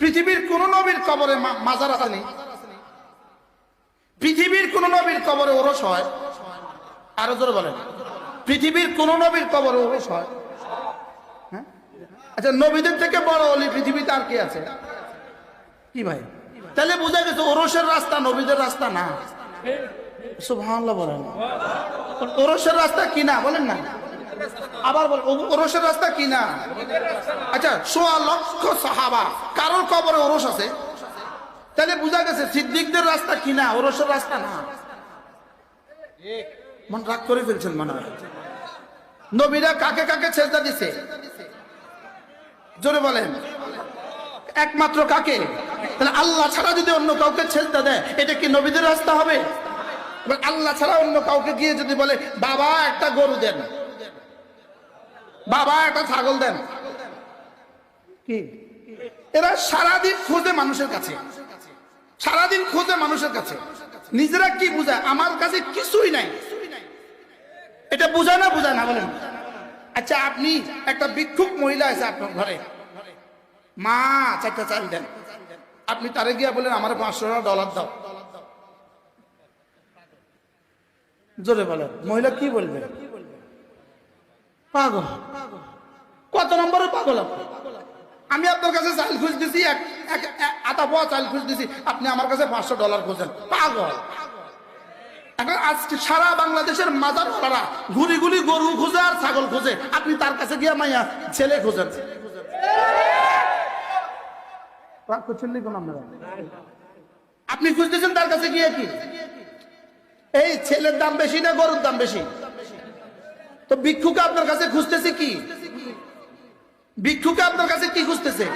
পৃথিবীর কোন নবীর কবরে মাজার আছে নেই পৃথিবীর কোন নবীর কবরে ওরস হয়? আরও জোরে বলেন। পৃথিবীর কোন নবীর কবরে ওরস হয়? হ্যাঁ? আচ্ছা নবীদের থেকে বড় অলি পৃথিবীতে আর কি আছে? কি ভাই? তাহলে বোঝা গেছে ওরসের রাস্তা নবীদের রাস্তা না। সুবহানাল্লাহ বলেন। ওরসের রাস্তা কি না? বলেন না। আবার বল ওরসের রাস্তা কি না? আচ্ছা সোয়া লক্ষ সাহাবা। কারোর কবরে ওরস আছে? তাহলে বোঝা গেছে সিদ্দিকদের রাস্তা কি না, ওরসের রাস্তা না। মন রাগ করে ফেলছেন মনে হয়। নবীরা কাকে কাকে ছেজদা দিছে? জোরে বলেন। একমাত্র কাকে? তাহলে আল্লাহ ছাড়া যদি অন্য কাউকে ছেজদা দেয়, এটা কি নবীদের রাস্তা হবে? আল্লাহ ছাড়া অন্য কাউকে গিয়ে যদি বলে, বাবা, একটা গরু দেন। বাবা একটা ছাগল দেন। কি? এরা সারাদিন খোঁজে মানুষের কাছে। সারাদিন খোঁজে মানুষের কাছে। নিজেরা কি বুঝায়? আমার কাছে কিছুই নাই। এটা বুঝায় না বুঝায় না বলেন। আচ্ছা আপনি একটা ভিক্ষুক মহিলা আছে আপনার ঘরে। মা চারটা চাল দেন। আপনি তারে গিয়া বলেন আমার পাঁচশো টাকা ডলার দাও। জোরে বলেন। মহিলা কি বলবে? পাগল। কত নম্বরে পাগল আমি আপনার কাছে চাল খুঁজতেছি এক আধা পোয়া চাল খুঁজতেছি আপনি আমার কাছে পাঁচশো ডলার খুঁজেন। পাগল। এখন আজকে সারা বাংলাদেশের মাজার তারা ঘুরি ঘুরি গরু খুঁজে আর ছাগল খুঁজে। আপনি তার কাছে গিয়া মাইয়া ছেলে খুঁজেন। আপনি খুঁজতেছেন তার কাছে গিয়ে কি? এই ছেলের দাম বেশি না গরুর দাম বেশি? তো ভিক্ষুকে আপনার কাছে খুঁজতেছে কি? ভিক্ষুকে আপনার কাছে কি খুঁজতেছে?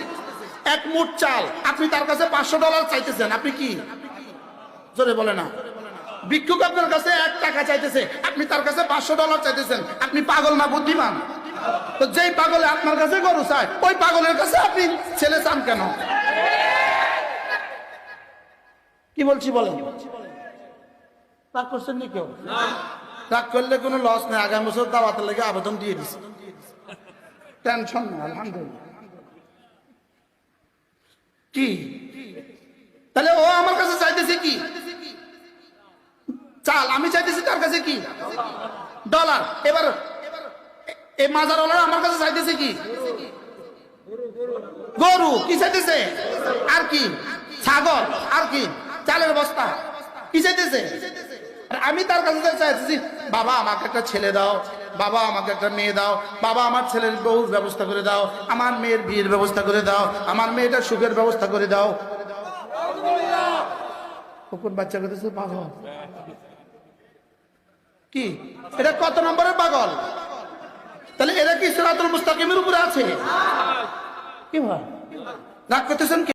এক মুঠ চাল। আপনি তার কাছে পাঁচশো ডলার চাইতেছেন, আপনি কি? জোরে বলে না। ভিক্ষুক আপনার কাছে এক টাকা চাইতেছে, আপনি তার কাছে পাঁচশো ডলার চাইতেছেন। আপনি পাগল না বুদ্ধিমান? তো যেই পাগলে আপনার কাছে গরু চায়, ওই পাগলের কাছে আপনি ছেলে চান কেন? কি বলছি বলেন? রাগ করছেন নি কেউ? রাগ করলে কোনো লস নেই। আগামী বছর দাওয়াতের লেগে আবেদন দিয়ে দিছে। টেনশন না আলহামদুলিল্লাহ। কি? তাহলে ও আমার কাছে চাইতেছে কি? চাল, আমি চাইতেছি তার কাছে কি? ডলার এবার এই মাজার ওলার আমার কাছে চাইতেছে কি? গরু। কি চাইতেছে? আর কি? ছাগল। আর কি? চালের বস্তা। কি চাইতেছে? আর আমি তার কাছে চাইতেছি বাবা আমাকে একটা ছেলে দাও বাবা আমাকে একটা মেয়ে দাও বাবা আমার ছেলের বউর ব্যবস্থা করে দাও আমার মেয়ের বিয়ের ব্যবস্থা করে দাও আমার মেয়েটার সুখের ব্যবস্থা করে দাও। কুকুর বাচ্চা করতেছে পাগল। কি? এটা কত নম্বরের পাগল? তাহলে এরা কি সিরাতুল মুস্তাকিমের উপরে আছে? কি ভাই? রাগ করতেছেন?